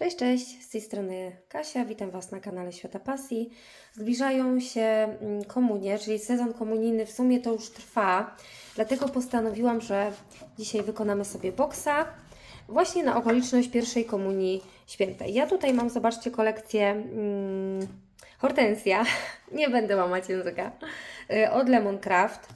Cześć, cześć, z tej strony Kasia, witam Was na kanale Świata Pasji. Zbliżają się mm, komunie, czyli sezon komunijny w sumie to już trwa, dlatego postanowiłam, że dzisiaj wykonamy sobie boksa właśnie na okoliczność pierwszej komunii świętej. Ja tutaj mam, zobaczcie, kolekcję mm, hortensja, nie będę łamać języka, od Lemoncraft.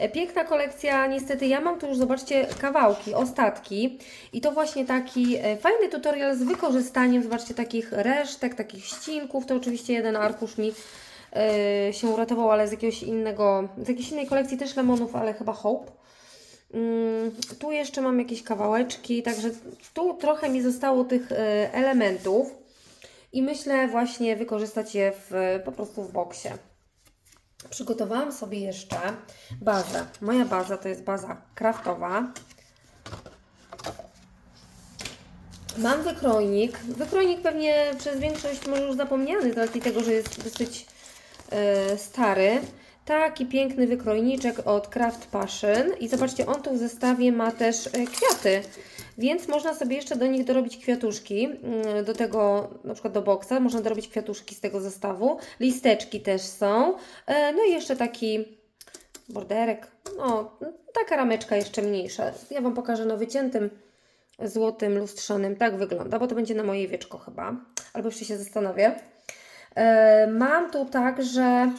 E, Piękna kolekcja, niestety ja mam tu już, zobaczcie, kawałki, ostatki i to właśnie taki e, fajny tutorial z wykorzystaniem, zobaczcie, takich resztek, takich ścinków, to oczywiście jeden arkusz mi e, się uratował, ale z jakiegoś innego, z jakiejś innej kolekcji też lemonów, ale chyba Hope. Mm, tu jeszcze mam jakieś kawałeczki, także tu trochę mi zostało tych elementów i myślę właśnie wykorzystać je w, po prostu w boksie. Przygotowałam sobie jeszcze bazę. Moja baza to jest baza kraftowa. Mam wykrojnik. Wykrojnik pewnie przez większość może już zapomniany z racji tego, że jest dosyć e, stary. Taki piękny wykrojniczek od Craft Passion. I zobaczcie, on tu w zestawie ma też e, kwiaty. Więc można sobie jeszcze do nich dorobić kwiatuszki. mm, Do tego, na przykład do boksa, można dorobić kwiatuszki z tego zestawu. Listeczki też są. E, No i jeszcze taki borderek. No, taka rameczka jeszcze mniejsza. Ja Wam pokażę na wyciętym złotym lustrzanym. Tak wygląda, bo to będzie na moje wieczko chyba. Albo jeszcze się zastanowię. E, Mam tu także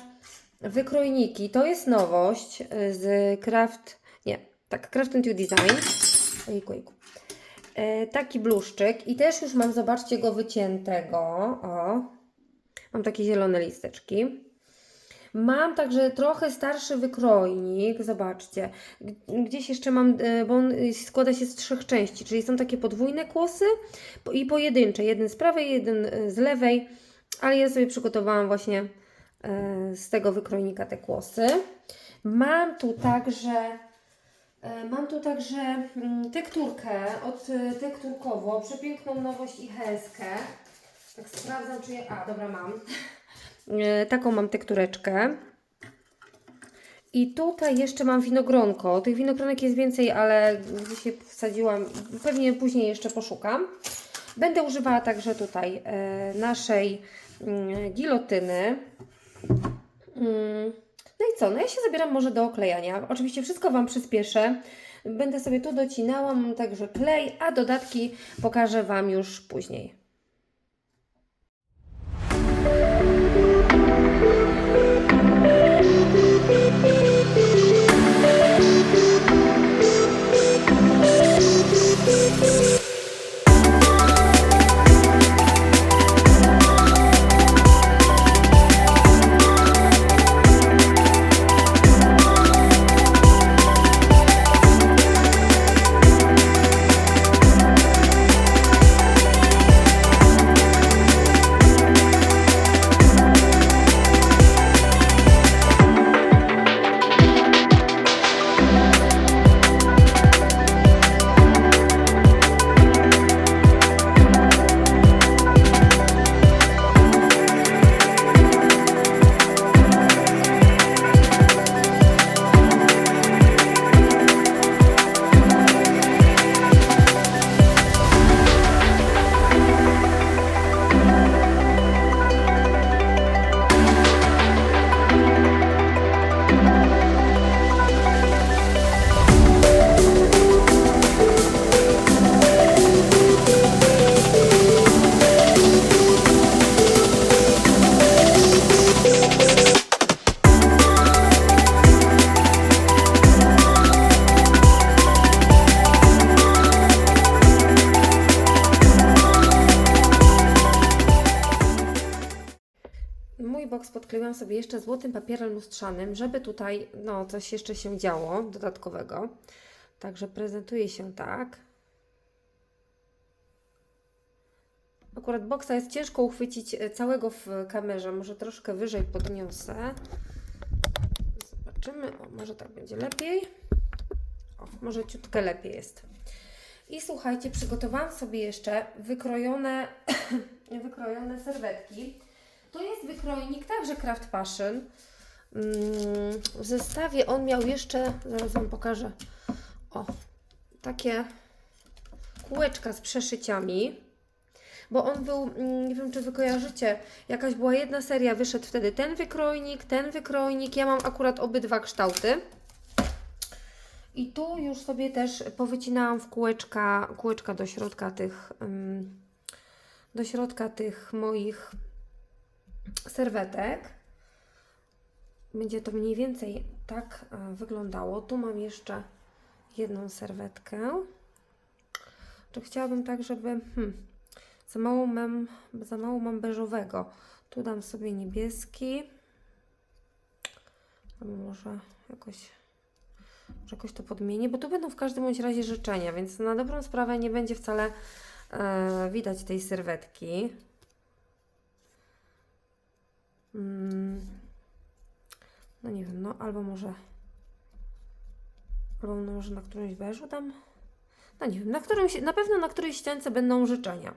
wykrojniki. To jest nowość e, z Craft... Nie, tak, Craft and You Design. Ojku, ojku. E, Taki bluszczyk i też już mam, zobaczcie, go wyciętego. O, mam takie zielone listeczki. Mam także trochę starszy wykrojnik, zobaczcie. Gdzieś jeszcze mam, e, bo on y, składa się z trzech części, czyli są takie podwójne kłosy i pojedyncze. Jeden z prawej, jeden e, z lewej, ale ja sobie przygotowałam właśnie e, z tego wykrojnika te kłosy. Mam tu także, e, mam tu także mm, tekturkę od e, Tekturkowo, przepiękną nowość i heskę. Tak sprawdzam, czy je... A, dobra, mam. E, Taką mam tektureczkę. I tutaj jeszcze mam winogronko. Tych winogronek jest więcej, ale je wsadziłam. Pewnie później jeszcze poszukam. Będę używała także tutaj e, naszej mm, gilotyny. No i co? No ja się zabieram może do oklejania. Oczywiście wszystko Wam przyspieszę. Będę sobie tu docinała, mam także klej, a dodatki pokażę Wam już później. Podkleiłam sobie jeszcze złotym papierem lustrzanym, żeby tutaj no, coś jeszcze się działo dodatkowego. Także prezentuje się tak. Akurat boksa jest ciężko uchwycić e, całego w kamerze. Może troszkę wyżej podniosę. Zobaczymy. O, może tak będzie lepiej. O, może ciutkę lepiej jest. I słuchajcie, przygotowałam sobie jeszcze wykrojone, wykrojone serwetki. Jest wykrojnik także Craft Passion. Mm, W zestawie on miał jeszcze, zaraz Wam pokażę, o, takie kółeczka z przeszyciami. bo on był, mm, nie wiem czy Wy kojarzycie, jakaś była jedna seria, wyszedł wtedy ten wykrojnik, ten wykrojnik, ja mam akurat obydwa kształty. I tu już sobie też powycinałam w kółeczka, kółeczka do środka tych, ym, do środka tych moich serwetek. Będzie to mniej więcej tak e, wyglądało. Tu mam jeszcze jedną serwetkę. Czy chciałabym tak, żeby hmm, za mało mam, za mało mam beżowego. Tu dam sobie niebieski. Może jakoś, może jakoś to podmienię, bo tu będą w każdym bądź razie życzenia, więc na dobrą sprawę nie będzie wcale e, widać tej serwetki. Mm. No nie wiem, no albo może albo no może na którymś beżu dam. No nie wiem, na którymś, na pewno na którejś ściance będą życzenia.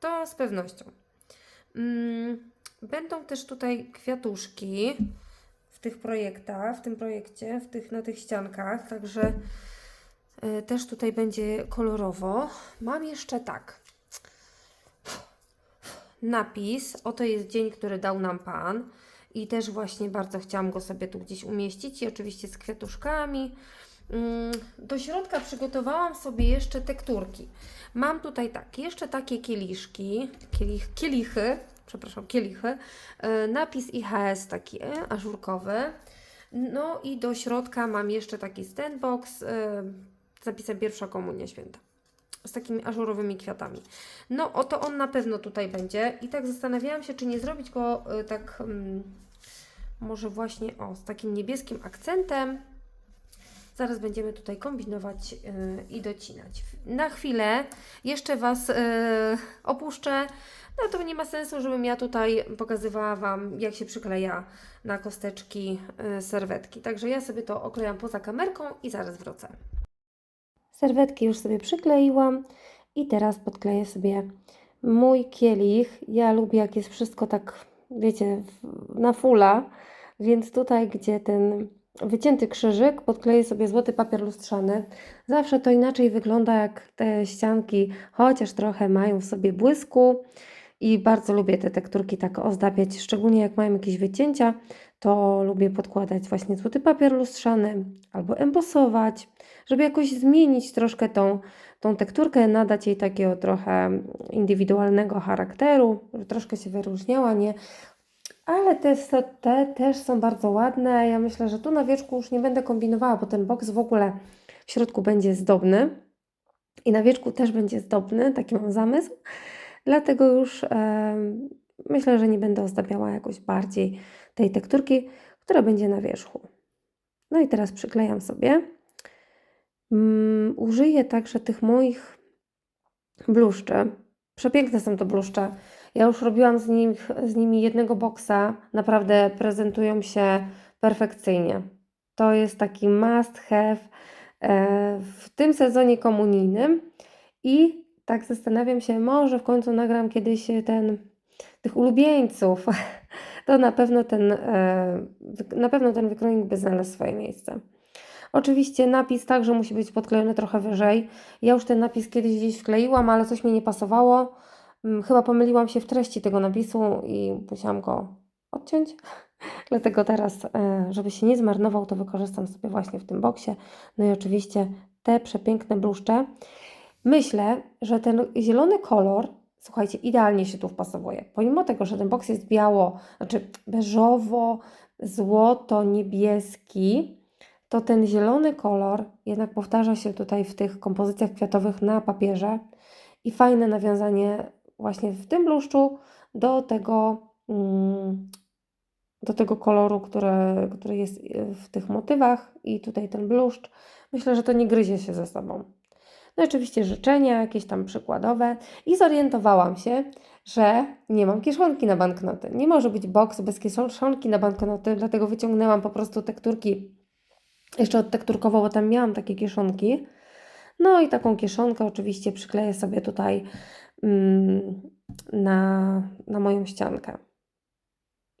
To z pewnością. Mm, będą też tutaj kwiatuszki w tych projektach, w tym projekcie, w tych, na tych ściankach, także y, też tutaj będzie kolorowo. Mam jeszcze tak. Napis, oto jest dzień, który dał nam Pan i też właśnie bardzo chciałam go sobie tu gdzieś umieścić i oczywiście z kwiatuszkami. Mm, Do środka przygotowałam sobie jeszcze tekturki. Mam tutaj tak, jeszcze takie kieliszki, kielich, kielichy, przepraszam, kielichy, e, napis IHS taki e, ażurkowy. No i do środka mam jeszcze taki standbox e, z napisem Pierwsza Komunia Święta. Z takimi ażurowymi kwiatami. No, oto on na pewno tutaj będzie. I tak zastanawiałam się, czy nie zrobić go e, tak, mm, może właśnie o, z takim niebieskim akcentem. Zaraz będziemy tutaj kombinować yy, i docinać. Na chwilę jeszcze Was yy, opuszczę. No to nie ma sensu, żebym ja tutaj pokazywała Wam, jak się przykleja na kosteczki yy, serwetki. Także ja sobie to oklejam poza kamerką i zaraz wrócę. Serwetki już sobie przykleiłam i teraz podkleję sobie mój kielich. Ja lubię, jak jest wszystko tak, wiecie, na fula, więc tutaj, gdzie ten wycięty krzyżyk, podkleję sobie złoty papier lustrzany. Zawsze to inaczej wygląda, jak te ścianki, chociaż trochę mają w sobie błysku. I bardzo lubię te tekturki tak ozdabiać, szczególnie jak mają jakieś wycięcia, to lubię podkładać właśnie złoty papier lustrzany albo embosować, żeby jakoś zmienić troszkę tą, tą tekturkę, nadać jej takiego trochę indywidualnego charakteru, żeby troszkę się wyróżniała, nie ale te, te też są bardzo ładne. Ja myślę, że tu na wieczku już nie będę kombinowała, bo ten boks w ogóle w środku będzie zdobny. I na wieczku też będzie zdobny, taki mam zamysł. Dlatego już em, myślę, że nie będę ozdabiała jakoś bardziej tej tekturki, która będzie na wierzchu. No i teraz przyklejam sobie. Mm, użyję także tych moich bluszczy. Przepiękne są to bluszcze. Ja już robiłam z, z nimi jednego boksa. Naprawdę prezentują się perfekcyjnie. To jest taki must have e, w tym sezonie komunijnym. I tak zastanawiam się, może w końcu nagram kiedyś ten, tych ulubieńców. To na pewno ten, e, na pewno ten by znalazł swoje miejsce. Oczywiście napis także musi być podklejony trochę wyżej. Ja już ten napis kiedyś gdzieś wkleiłam, ale coś mi nie pasowało. Mm, Chyba pomyliłam się w treści tego napisu i musiałam go odciąć. Dlatego teraz, e, żeby się nie zmarnował, to wykorzystam sobie właśnie w tym boksie. No i oczywiście te przepiękne bluszcze. Myślę, że ten zielony kolor, słuchajcie, idealnie się tu wpasowuje. Pomimo tego, że ten boks jest biało, znaczy beżowo, złoto, niebieski, to ten zielony kolor jednak powtarza się tutaj w tych kompozycjach kwiatowych na papierze i fajne nawiązanie właśnie w tym bluszczu do tego, mm, do tego koloru, który, który jest y, w tych motywach i tutaj ten bluszcz. Myślę, że to nie gryzie się ze sobą. No oczywiście życzenia, jakieś tam przykładowe i zorientowałam się, że nie mam kieszonki na banknoty. Nie może być boks bez kieszonki na banknoty, dlatego wyciągnęłam po prostu tekturki jeszcze odtekturkowo, bo tam miałam takie kieszonki. No i taką kieszonkę oczywiście przykleję sobie tutaj mm, na, na moją ściankę.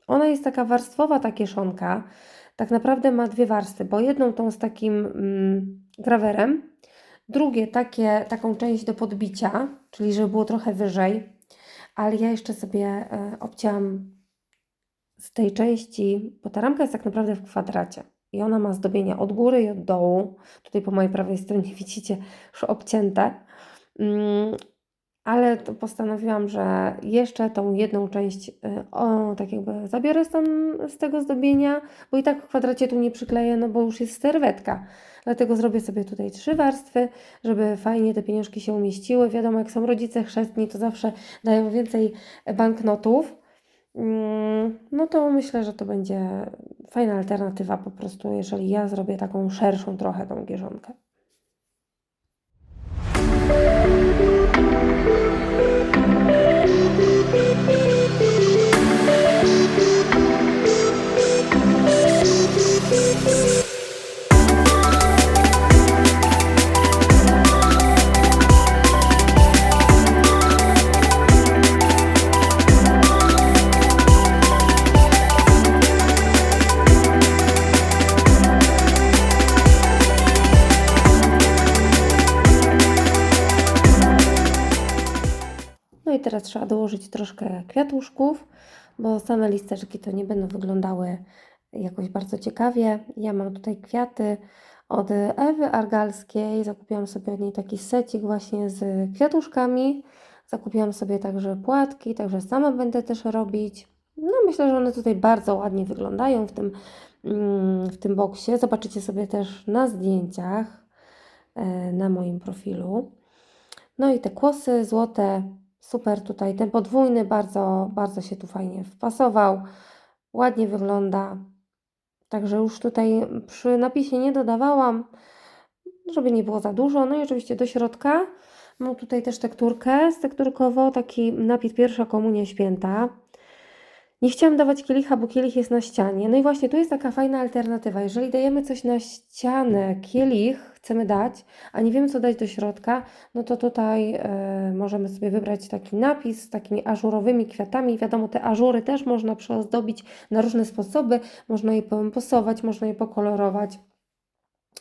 Ona jest taka warstwowa, ta kieszonka. Tak naprawdę ma dwie warstwy, bo jedną tą z takim mm, grawerem, drugie takie, taką część do podbicia, czyli żeby było trochę wyżej. ale ja jeszcze sobie e, obcięłam z tej części, bo ta ramka jest tak naprawdę w kwadracie i ona ma zdobienia od góry i od dołu. Tutaj po mojej prawej stronie widzicie już obcięte. Mm, ale to postanowiłam, że jeszcze tą jedną część y, o, tak jakby zabiorę z, tam, z tego zdobienia, bo i tak w kwadracie tu nie przykleję, no bo już jest serwetka. Dlatego zrobię sobie tutaj trzy warstwy, żeby fajnie te pieniążki się umieściły. Wiadomo, jak są rodzice chrzestni, to zawsze dają więcej banknotów. Mm, No to myślę, że to będzie fajna alternatywa po prostu, jeżeli ja zrobię taką szerszą trochę tą gieżonkę. Kwiatuszków, bo same listeczki to nie będą wyglądały jakoś bardzo ciekawie. Ja mam tutaj kwiaty od Ewy Argalskiej. Zakupiłam sobie od niej taki secik właśnie z kwiatuszkami. Zakupiłam sobie także płatki, także sama będę też robić. No myślę, że one tutaj bardzo ładnie wyglądają w tym, mm, w tym boksie. Zobaczycie sobie też na zdjęciach e, na moim profilu. No i te kłosy złote, super tutaj. Ten podwójny bardzo, bardzo się tu fajnie wpasował. Ładnie wygląda. Także już tutaj przy napisie nie dodawałam, żeby nie było za dużo. No i oczywiście do środka mam tutaj też tekturkę stekturkowo, taki napis pierwsza komunia święta. Nie chciałam dawać kielicha, bo kielich jest na ścianie. No i właśnie tu jest taka fajna alternatywa. Jeżeli dajemy coś na ścianę, kielich chcemy dać, a nie wiemy co dać do środka, no to tutaj e, możemy sobie wybrać taki napis z takimi ażurowymi kwiatami. Wiadomo, te ażury też można przyozdobić na różne sposoby. Można je pomposować, można je pokolorować,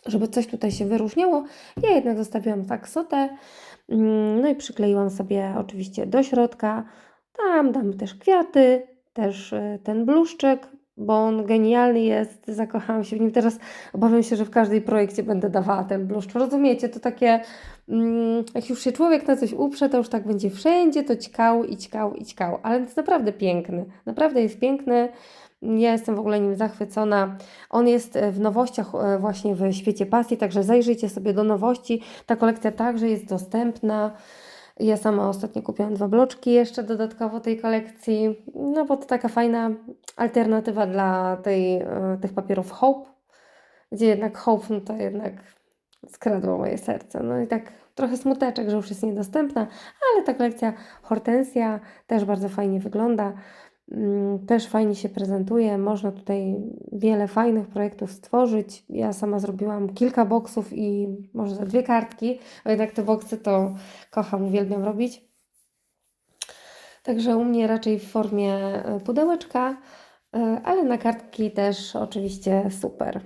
żeby coś tutaj się wyróżniało. Ja jednak zostawiłam tak sotę. Mm, No i przykleiłam sobie oczywiście do środka. Tam dam też kwiaty, też y, ten bluszczyk, bo on genialny jest, zakochałam się w nim. Teraz obawiam się, że w każdej projekcie będę dawała ten bluszcz. Rozumiecie, to takie, mm, jak już się człowiek na coś uprze, to już tak będzie wszędzie, to ćkał i ćkał i ćkał. Ale jest naprawdę piękny, naprawdę jest piękny. Ja jestem w ogóle nim zachwycona. On jest e, w nowościach e, właśnie w świecie pasji, także zajrzyjcie sobie do nowości. Ta kolekcja także jest dostępna. Ja sama ostatnio kupiłam dwa bloczki jeszcze dodatkowo tej kolekcji, no bo to taka fajna alternatywa dla tej, e, tych papierów Hope, gdzie jednak Hope no to jednak skradło moje serce. No i tak trochę smuteczek, że już jest niedostępna, ale ta kolekcja Hortensja też bardzo fajnie wygląda. Mm, Też fajnie się prezentuje. Można tutaj wiele fajnych projektów stworzyć. Ja sama zrobiłam kilka boksów i może za dwie kartki, bo jednak te boksy to kocham, uwielbiam robić. Także u mnie raczej w formie e, pudełeczka, e, ale na kartki też oczywiście super.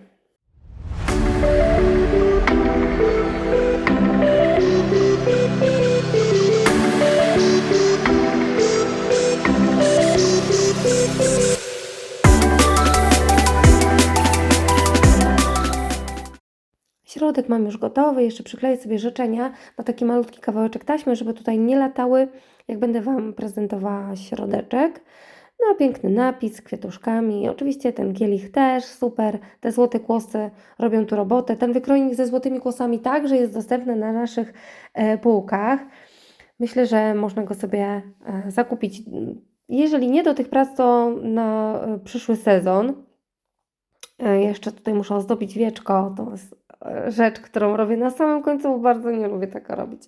Środek mam już gotowy, jeszcze przykleję sobie życzenia na taki malutki kawałeczek taśmy, żeby tutaj nie latały, jak będę Wam prezentowała środeczek. No, piękny napis z kwiatuszkami. Oczywiście ten kielich też super. Te złote kłosy robią tu robotę. Ten wykrojnik ze złotymi kłosami także jest dostępny na naszych e, półkach. Myślę, że można go sobie e, zakupić. Jeżeli nie do tych prac, to na e, przyszły sezon. Jeszcze tutaj muszę ozdobić wieczko. To jest rzecz, którą robię na samym końcu, bardzo nie lubię tego robić.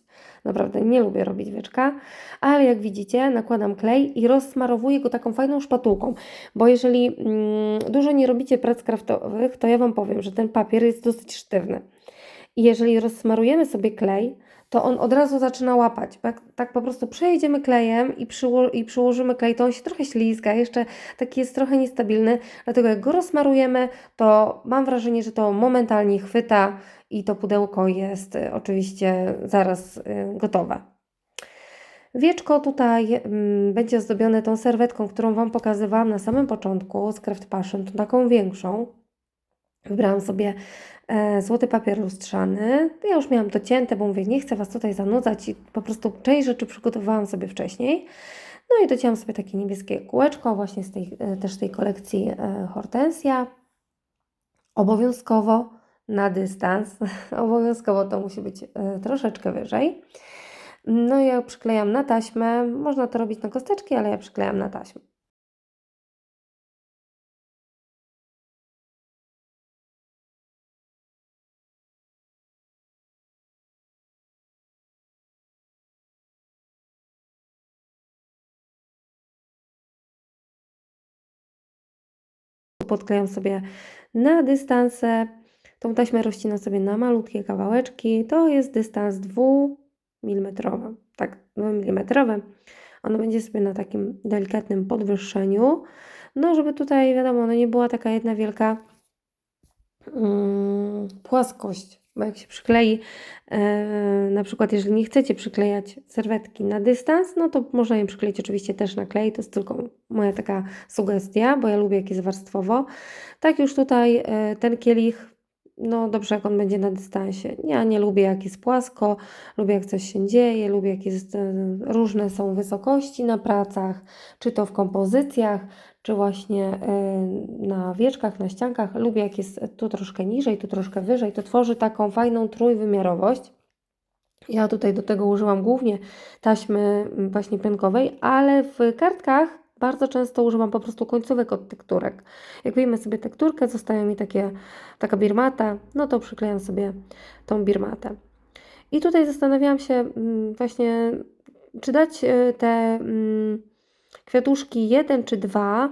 Naprawdę nie lubię robić wieczka, ale jak widzicie, nakładam klej i rozsmarowuję go taką fajną szpatułką, bo jeżeli mm, dużo nie robicie prac kraftowych, to ja Wam powiem, że ten papier jest dosyć sztywny. I jeżeli rozsmarujemy sobie klej, to on od razu zaczyna łapać. Tak, tak po prostu przejedziemy klejem i, przyło- i przyłożymy klej, to on się trochę ślizga, jeszcze taki jest trochę niestabilny, dlatego jak go rozsmarujemy, to mam wrażenie, że to momentalnie chwyta i to pudełko jest y, oczywiście zaraz y, gotowe. Wieczko tutaj mm, będzie ozdobione tą serwetką, którą Wam pokazywałam na samym początku z Craft Passion, tą taką większą. Wybrałam sobie e, złoty papier lustrzany. Ja już miałam to cięte, bo mówię, nie chcę Was tutaj zanudzać i po prostu część rzeczy przygotowałam sobie wcześniej. No i docięłam sobie takie niebieskie kółeczko właśnie z tej, e, też tej kolekcji e, Hortensja. Obowiązkowo na dystans. Obowiązkowo to musi być e, troszeczkę wyżej. No i ja przyklejam na taśmę. Można to robić na kosteczki, ale ja przyklejam na taśmę. Podklejam sobie na dystanse. Tą taśmę rozcinam sobie na malutkie kawałeczki. To jest dystans 2 mm. Tak, 2 mm. Ono będzie sobie na takim delikatnym podwyższeniu. No, żeby tutaj, wiadomo, no nie była taka jedna wielka mm, płaskość, bo jak się przyklei, e, na przykład jeżeli nie chcecie przyklejać serwetki na dystans, no to można je przykleić oczywiście też na klej, to jest tylko moja taka sugestia, bo ja lubię jak jest warstwowo. Tak już tutaj e, ten kielich no dobrze, jak on będzie na dystansie. Ja nie lubię, jak jest płasko, lubię, jak coś się dzieje, lubię, jak jest, e, różne są wysokości na pracach, czy to w kompozycjach, czy właśnie e, na wieczkach, na ściankach. Lubię, jak jest tu troszkę niżej, tu troszkę wyżej. To tworzy taką fajną trójwymiarowość. Ja tutaj do tego użyłam głównie taśmy mm, właśnie pękowej, ale w kartkach bardzo często używam po prostu końcówek od tekturek. Jak wyjmę sobie tekturkę, zostaje mi takie, taka birmata, no to przyklejam sobie tą birmatę. I tutaj zastanawiałam się mm, właśnie, czy dać e, te mm, kwiatuszki jeden czy dwa,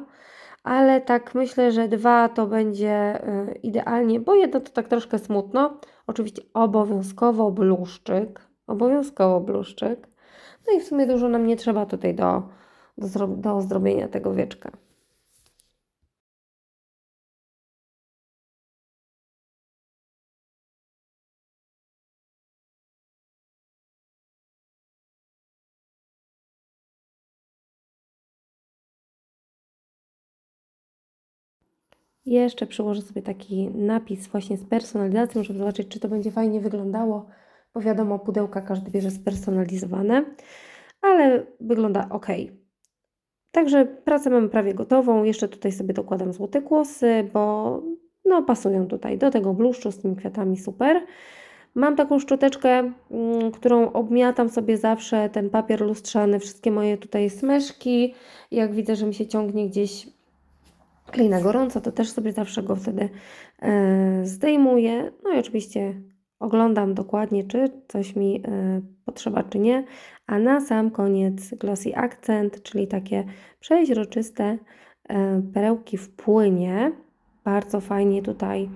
ale tak myślę, że dwa to będzie e, idealnie, bo jedno to tak troszkę smutno. Oczywiście obowiązkowo bluszczyk, obowiązkowo bluszczyk. No i w sumie dużo nam nie trzeba tutaj do do, do zdrobienia tego wieczka. Jeszcze przyłożę sobie taki napis właśnie z personalizacją, żeby zobaczyć, czy to będzie fajnie wyglądało, bo wiadomo, pudełka każdy bierze spersonalizowane, ale wygląda ok. Także pracę mamy prawie gotową. Jeszcze tutaj sobie dokładam złote kłosy, bo no, pasują tutaj do tego bluszczu z tymi kwiatami super. Mam taką szczoteczkę, mm, którą obmiatam sobie zawsze ten papier lustrzany, wszystkie moje tutaj smeszki. Jak widzę, że mi się ciągnie gdzieś klej na gorąco, to też sobie zawsze go wtedy e, zdejmuję. No i oczywiście oglądam dokładnie, czy coś mi e, potrzeba, czy nie. A na sam koniec glossy accent, czyli takie przeźroczyste e, perełki w płynie. Bardzo fajnie tutaj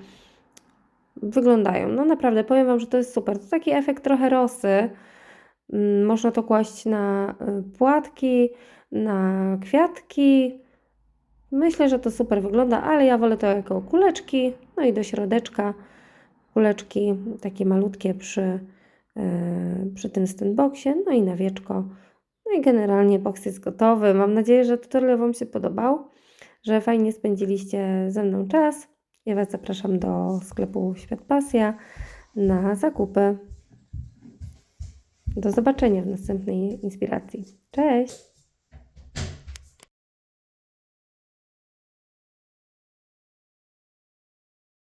wyglądają. No naprawdę, powiem Wam, że to jest super. To taki efekt trochę rosy. Mm, można to kłaść na płatki, na kwiatki. Myślę, że to super wygląda, ale ja wolę to jako kuleczki. No i do środeczka kuleczki takie malutkie przy, e, przy tym standboxie, no i na wieczko. No i generalnie box jest gotowy. Mam nadzieję, że tutorial Wam się podobał, że fajnie spędziliście ze mną czas. Ja Was zapraszam do sklepu Świat Pasja na zakupy. Do zobaczenia w następnej inspiracji. Cześć!